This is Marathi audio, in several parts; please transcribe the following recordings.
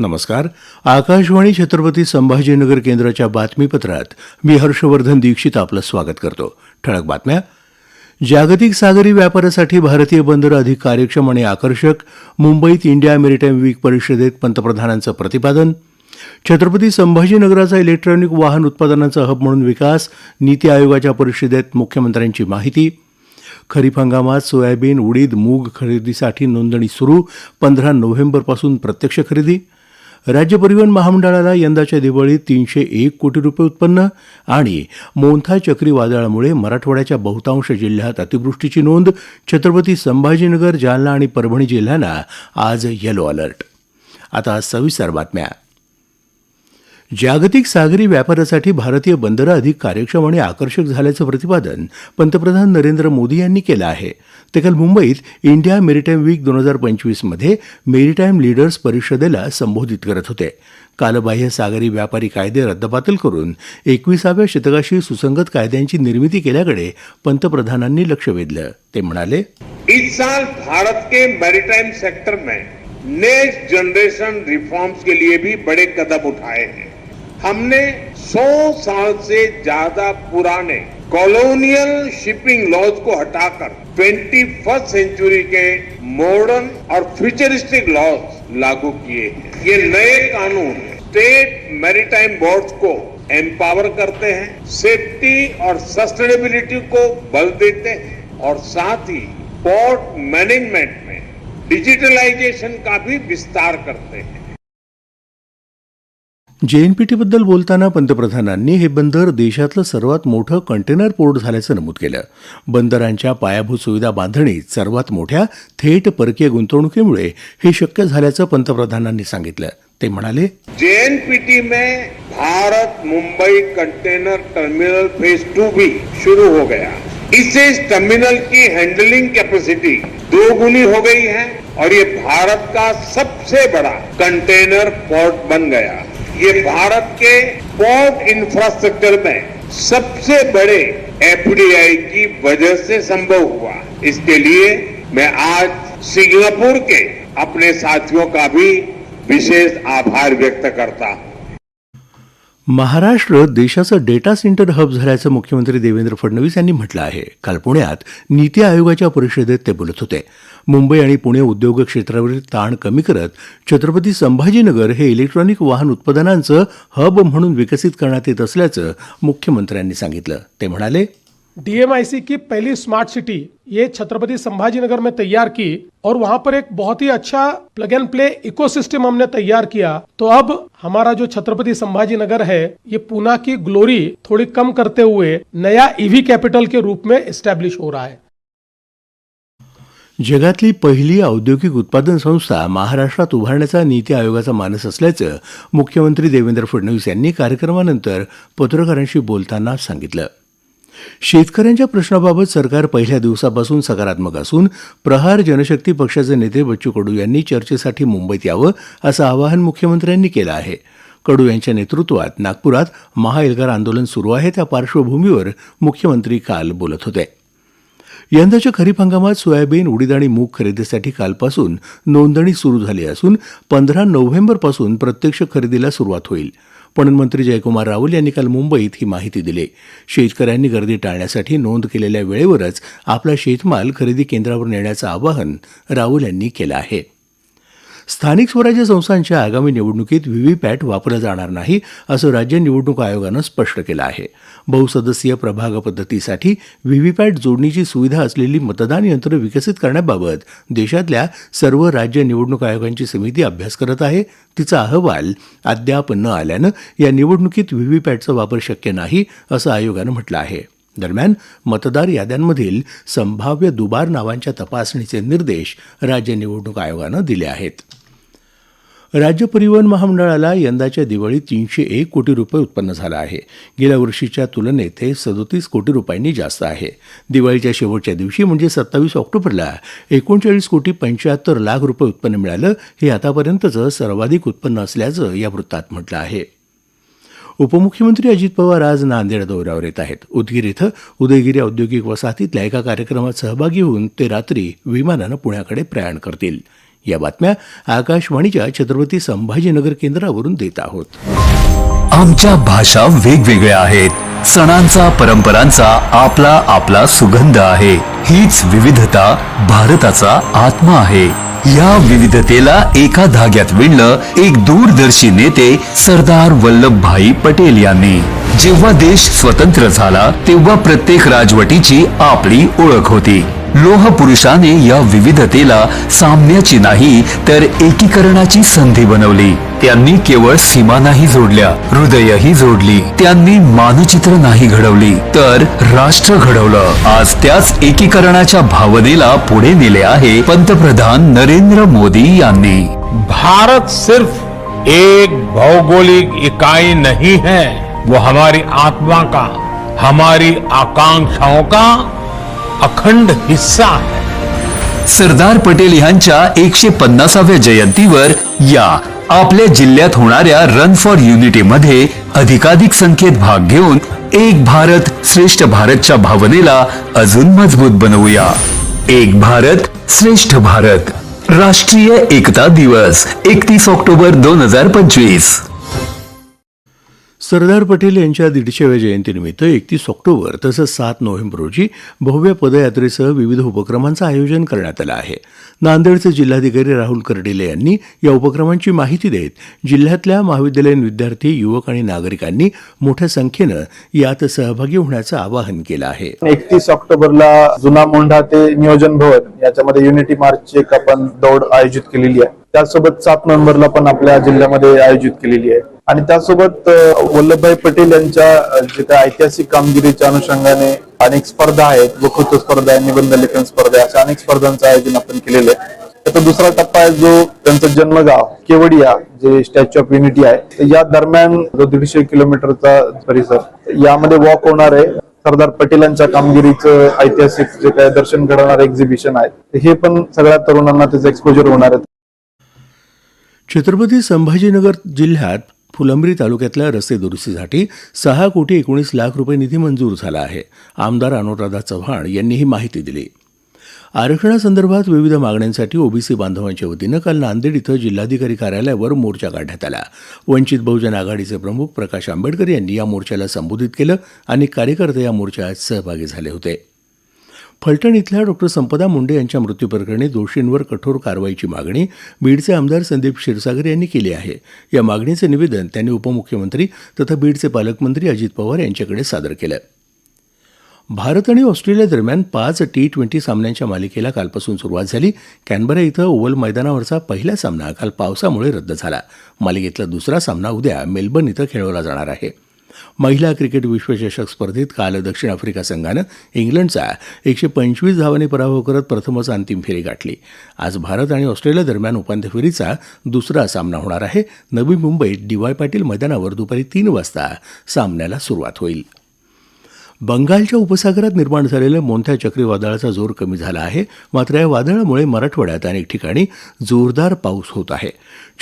नमस्कार. आकाशवाणी छत्रपती संभाजीनगर केंद्राच्या बातमीपत्रात मी हर्षवर्धन दीक्षित आपलं स्वागत करतो. ठळक बातम्या. जागतिक सागरी व्यापारासाठी भारतीय बंदर अधिक कार्यक्षम आणि आकर्षक मुंबईत इंडिया मेरिटाईम वीक परिषदेत पंतप्रधानांचं प्रतिपादन. छत्रपती संभाजीनगराचा इलेक्ट्रॉनिक वाहन उत्पादनाचा हब म्हणून विकास नीती आयोगाच्या परिषदेत मुख्यमंत्र्यांची माहिती. खरीप हंगामात सोयाबीन उडीद मूग खरेदीसाठी नोंदणी सुरू पंधरा नोव्हेंबरपासून प्रत्यक्ष खरेदी. राज्य परिवहन महामंडळाला यंदाच्या दिवाळीत तीनशे एक कोटी रुपये उत्पन्न आणि मोंथा चक्रीवादळामुळे मराठवाड्याच्या बहुतांश जिल्ह्यात अतिवृष्टीची नोंद छत्रपती संभाजीनगर जालना आणि परभणी जिल्ह्यांना आज येलो अलर्ट आता सविस्तर बातम्या. जागतिक सागरी व्यापारासाठी भारतीय बंदरं अधिक कार्यक्षम आणि आकर्षक झाल्याचं प्रतिपादन पंतप्रधान नरेंद्र मोदी यांनी केलं आहे. ते काल मुंबईत इंडिया मेरीटाईम वीक दोन हजार पंचवीसमध्ये मेरिटाईम लीडर्स परिषदेला संबोधित करत होते. कालबाह्य सागरी व्यापारी कायदे रद्दबातल करून एकविसाव्या शतकाशी सुसंगत कायद्यांची निर्मिती केल्याकडे पंतप्रधानांनी लक्ष वेधलं. ते म्हणाले इस साल भारत के मैरीटाइम सेक्टर में नेक्स्ट जनरेशन रिफॉर्म्स के लिए भी बड़े कदम उठाए हैं। हमने 100 साल से ज़्यादा पुराने कॉलोनियल शिपिंग लॉज को हटाकर 21st सेंचुरी के मॉडर्न और फ्यूचरिस्टिक लॉज लागू किए हैं। ये नए कानून स्टेट मैरीटाइम बोर्ड को एम्पावर करते हैं सेफ्टी और सस्टेनेबिलिटी को बल देते हैं और साथ ही पोर्ट मैनेजमेंट में डिजिटलाइजेशन का भी विस्तार करते हैं। जेएनपीटीबद्दल बोलताना पंतप्रधानांनी हे बंदर देशातलं सर्वात मोठं कंटेनर पोर्ट झाल्याचं नमूद केलं. बंदरांच्या पायाभूत सुविधा बांधणीत सर्वात मोठ्या थेट परकीय गुंतवणुकीमुळे हे शक्य झाल्याचं पंतप्रधानांनी सांगितलं. ते म्हणाले जेएनपीटी में Bharat Mumbai container terminal phase two भी शुरू हो गया। इससे इस टर्मिनल की हैंडलिंग कैपेसिटी दोगुनी हो गई है और ये भारत का सबसे बड़ा कंटेनर पोर्ट बन गया। ये भारत के पोर्ट इंफ्रास्ट्रक्चर में सबसे बड़े एफडीआई की वजह से संभव हुआ। इसके लिए मैं आज सिंगापुर के अपने साथियों का भी विशेष आभार व्यक्त करता हूं। महाराष्ट्र देशाचं डेटा सेंटर हब झाल्याचं मुख्यमंत्री देवेंद्र फडणवीस यांनी म्हटलं आहे. काल पुण्यात नीती आयोगाच्या परिषदेत ते बोलत होते. मुंबई आणि पुणे उद्योग क्षेत्रावरील ताण कमी करत छत्रपती संभाजीनगर हे इलेक्ट्रॉनिक वाहन उत्पादनांचं हब म्हणून विकसित करण्यात येत असल्याचं मुख्यमंत्र्यांनी सांगितलं. ते म्हणाले डीएमआईसी की पहली स्मार्ट सिटी ये छत्रपति संभाजीनगर में तैयार की और वहां पर एक बहुत ही अच्छा प्लग एंड प्ले इकोसिस्टम हमने तैयार किया। तो अब हमारा जो छत्रपति संभाजीनगर है ये पूना की ग्लोरी थोड़ी कम करते हुए नया ईवी कैपिटल के रूप में एस्टेब्लिश हो रहा है। जगातली पहिली औद्योगिक उत्पादन संस्था महाराष्ट्रात उभारण्याचा नीती आयोगाचा मानस असल्याचं मुख्यमंत्री देवेंद्र फडणवीस यांनी कार्यक्रमानंतर पत्रकारांशी बोलताना सांगितलं. शेतकऱ्यांच्या प्रश्नाबाबत सरकार पहिल्या दिवसापासून सकारात्मक असून प्रहार जनशक्ती पक्षाचे नेते बच्चू कडू यांनी चर्चेसाठी मुंबईत यावं असं आवाहन मुख्यमंत्र्यांनी केलं आहे. कडू यांच्या नेतृत्वात नागपुरात महाएल्गार आंदोलन सुरू आहे. त्या पार्श्वभूमीवर मुख्यमंत्री काल बोलत होते. यंदाच्या खरीप हंगामात सोयाबीन उडीद आणि मूग खरेदीसाठी कालपासून नोंदणी सुरू झाली असून पंधरा नोव्हेंबरपासून प्रत्यक्ष खरेदीला सुरुवात होईल. पणन मंत्री जयकुमार रावल यांनी काल मुंबईत ही माहिती दिली. शेतकऱ्यांनी गर्दी टाळण्यासाठी नोंद केलेल्या वेळेवरच आपला शेतमाल खरेदी केंद्रावर नेण्याचं आवाहन रावल यांनी केलं आहे. स्थानिक स्वराज्य संस्थांच्या आगामी निवडणुकीत व्हीव्हीपॅट वापरलं जाणार नाही असं राज्य निवडणूक आयोगानं स्पष्ट केलं आहे. बहुसदस्यीय प्रभाग पद्धतीसाठी व्हीव्हीपॅट जोडणीची सुविधा असलेली मतदान यंत्र विकसित करण्याबाबत देशातल्या सर्व राज्य निवडणूक आयोगांची समिती अभ्यास करत आहे. तिचा अहवाल अद्याप न आल्यानं या निवडणुकीत व्हीव्हीपॅटचा वापर शक्य नाही असं आयोगानं म्हटलं आहे. दरम्यान मतदार याद्यांमधील संभाव्य दुबार नावांच्या तपासणीचे निर्देश राज्य निवडणूक आयोगानं दिले आहेत. राज्य परिवहन महामंडळाला यंदाच्या दिवाळीत तीनशे एक कोटी रुपये उत्पन्न झालं आहे. गेल्या वर्षीच्या तुलनेत हे सदोतीस कोटी रुपयांनी जास्त आहे. दिवाळीच्या शेवटच्या दिवशी म्हणजे सत्तावीस ऑक्टोबरला एकोणचाळीस कोटी पंच्याहत्तर लाख रुपये उत्पन्न मिळालं. हे आतापर्यंतचं सर्वाधिक उत्पन्न असल्याचं या वृत्तात म्हटलं आहे. उपमुख्यमंत्री अजित पवार आज नांदेड दौऱ्यावर येत आहेत. उदगीर इथं उदयगिरी औद्योगिक वसाहतीतल्या एका कार्यक्रमात सहभागी होऊन ते रात्री विमानानं पुण्याकडे प्रयाण करतील. या बातम्या आकाशवाणीच्या छत्रपती संभाजीनगर केंद्रावरून देत आहोत. आमच्या भाषा वेगवेगळ्या आहेत. सणांचा परंपरांचा आपला आपला सुगंध आहे. हीच विविधता भारताचा आत्मा आहे. या विविधतेला एका धाग्यात विणलं एक दूरदर्शी नेते सरदार वल्लभभाई पटेल यांनी. जेव्हा देश स्वतंत्र झाला तेव्हा प्रत्येक राजवटीची आपली ओळख होती. लोह पुरुषाने या विविधतेला साम्याची नाही तर एकीकरणाची संधी बनवली. त्यांनी केवळ सीमा नाही जोडल्या हृदयही जोडली. त्यांनी मानचित्र नाही घडवली तर राष्ट्र घडवलं. आज त्याच एकीकरणाच्या भावनेला पुढे नेले आहे पंतप्रधान नरेंद्र मोदी यांनी. भारत सिर्फ एक भौगोलिक इकाई नहीं है वो हमारी आत्मा का हमारी आकांक्षाओं का अखंड हिस्सा आहे. सरदार पटेल यांच्या एकशे पन्नासाव्या जयंतीवर या आपल्या जिल्ह्यात होणाऱ्या रन फॉर युनिटी मध्ये अधिकाधिक संख्येत भाग घेऊन एक भारत श्रेष्ठ भारतच्या भावनेला अजून मजबूत बनवूया. एक भारत श्रेष्ठ भारत. राष्ट्रीय एकता दिवस एकतीस ऑक्टोबर दोन हजार पंचवीस. सरदार पटेल यांच्या दीडशेव्या जयंतीनिमित्त एकतीस ऑक्टोबर तसंच सात नोव्हेंबर रोजी भव्य पदयात्रेसह विविध उपक्रमांचं आयोजन करण्यात आलं आहे. नांदेडचे जिल्हाधिकारी राहुल कर्डिले यांनी या उपक्रमांची माहिती देत जिल्ह्यातल्या महाविद्यालयीन विद्यार्थी युवक आणि नागरिकांनी मोठ्या संख्येनं यात सहभागी होण्याचं आवाहन केलं आहे. एकतीस ऑक्टोबरला जुना मोंढा ते नियोजन भवन याच्यामध्ये युनिटी मार्चची एक आपण दौड आयोजित केलेली आहे. त्यासोबत सात नोव्हेंबरला पण आपल्या जिल्ह्यामध्ये आयोजित केलेली आहे. आणि त्यासोबत वल्लभभाई पटेल यांच्या जे काय ऐतिहासिक कामगिरीच्या अनुषंगाने अनेक स्पर्धा आहेत वक्तृत्व स्पर्धा आहे निबंध लेखन स्पर्धा अशा अनेक स्पर्धांचं आयोजन आपण केलेलं आहे. त्याचा दुसरा टप्पा आहे जो त्यांचं जन्मगाव केवडिया जे स्टॅच्यू ऑफ युनिटी आहे. या दरम्यान जो दीडशे किलोमीटरचा परिसर यामध्ये वॉक होणार आहे. सरदार पटेलांच्या कामगिरीचं ऐतिहासिक जे काय दर्शन घडवणार एक्झिबिशन आहे हे पण सगळ्या तरुणांना त्याचं एक्सपोजर होणार आहे. छत्रपती संभाजीनगर जिल्ह्यात फुलंब्री तालुक्यातल्या रस्ते दुरुस्तीसाठी सहा कोटी एकोणीस लाख रुपये निधी मंजूर झाला आहे आमदार अनुराधा चव्हाण यांनी ही माहिती दिली. आरक्षणासंदर्भात विविध मागण्यांसाठी ओबीसी बांधवांच्या वतीनं काल नांदेड इथं जिल्हाधिकारी कार्यालयावर मोर्चा काढण्यात आला. वंचित बहुजन आघाडीचे प्रमुख प्रकाश आंबेडकर यांनी या मोर्चाला संबोधित केलं आणि कार्यकर्ते या मोर्चात सहभागी झाले होते. फलटण इथल्या डॉक्टर संपदा मुंडे यांच्या मृत्यूप्रकरणी दोषींवर कठोर कारवाईची मागणी बीडचे आमदार संदीप क्षीरसागर यांनी केली आहे. या मागणीचं निवेदन त्यांनी उपमुख्यमंत्री तथा बीडचे पालकमंत्री अजित पवार यांच्याकडे सादर केलं. भारत आणि ऑस्ट्रेलिया दरम्यान पाच टी ट्वेंटी सामन्यांच्या मालिकेला कालपासून सुरुवात झाली. कॅनबरा इथं ओव्हल मैदानावरचा पहिला सामना काल पावसामुळे रद्द झाला. मालिकेतला दुसरा सामना उद्या मेलबर्न इथं खेळवला जाणार आहे. महिला क्रिकेट विश्वचषक स्पर्धेत काल दक्षिण आफ्रिका संघानं इंग्लंडचा एकशे पंचवीस धावांनी पराभव करत प्रथमच अंतिम फेरी गाठली. आज भारत आणि ऑस्ट्रेलिया दरम्यान उपांत्य फेरीचा दुसरा सामना होणार आहे. नवी मुंबईत डी वाय पाटील मैदानावर दुपारी तीन वाजता सामन्याला सुरुवात होईल. बंगालच्या उपसागरात निर्माण झालेल्या मोंथ्या चक्रीवादळाचा जोर कमी झाला आहे. मात्र या वादळामुळे मराठवाड्यात अनेक ठिकाणी जोरदार पाऊस होत आहे.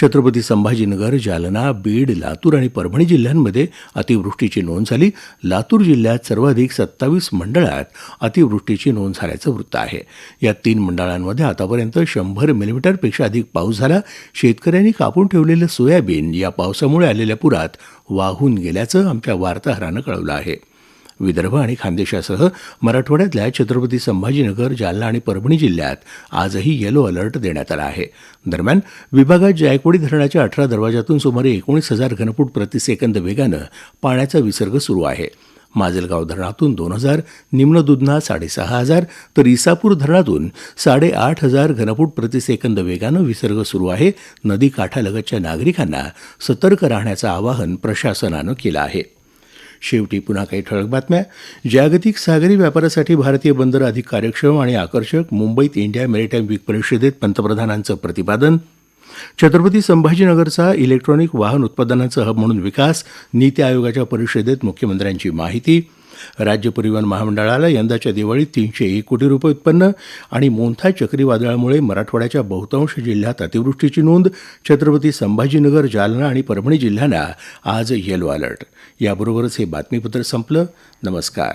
छत्रपती संभाजीनगर जालना बीड लातूर आणि परभणी जिल्ह्यांमध्ये अतिवृष्टीची नोंद झाली. लातूर जिल्ह्यात सर्वाधिक सत्तावीस मंडळात अतिवृष्टीची नोंद झाल्याचं वृत्त आहे. या तीन मंडळांमध्ये आतापर्यंत शंभर मिलीमीटरपेक्षा अधिक पाऊस झाला. शेतकऱ्यांनी कापून ठेवलेलं सोयाबीन या पावसामुळे आलेल्या पुरात वाहून गेल्याचं आमच्या वार्ताहरानं कळवलं आहे. विदर्भ आणि खानदेशासह मराठवाड्यातल्या छत्रपती संभाजीनगर जालना आणि परभणी जिल्ह्यात आजही येलो अलर्ट देण्यात आला आहे. दरम्यान विभागात जायकवाडी धरणाच्या अठरा दरवाजातून सुमारे एकोणीस हजार घनफूट प्रतिसेकंद वेगानं पाण्याचा विसर्ग सुरू आहे. माजलगाव धरणातून दोन हजार निम्न दुधना साडेसहा हजार तर इसापूर धरणातून साडेआठ हजार घनफूट प्रतिसेकंद वेगानं विसर्ग सुरू आहे. नदी काठालगतच्या नागरिकांना सतर्क राहण्याचं आवाहन प्रशासनानं केलं आहे. शेवटी पुन्हा काही ठळक बातम्या. जागतिक सागरी व्यापारासाठी भारतीय बंदर अधिक कार्यक्षम आणि आकर्षक. मुंबईत इंडिया मेरिटाईम वीक परिषदेत पंतप्रधानांचं प्रतिपादन. छत्रपती संभाजीनगरचा इलेक्ट्रॉनिक वाहन उत्पादनाचं हब म्हणून विकास. नीती आयोगाच्या परिषदेत मुख्यमंत्र्यांची माहिती. राज्य परिवहन महामंडळाला यंदाच्या दिवाळीत तीनशे एक कोटी रुपये उत्पन्न आणि मोंथा चक्रीवादळामुळे मराठवाड्याच्या बहुतांश जिल्ह्यात अतिवृष्टीची नोंद छत्रपती संभाजीनगर जालना आणि परभणी जिल्ह्यांना आज येलो अलर्ट याबरोबरच हे बातमीपत्र संपलं. नमस्कार.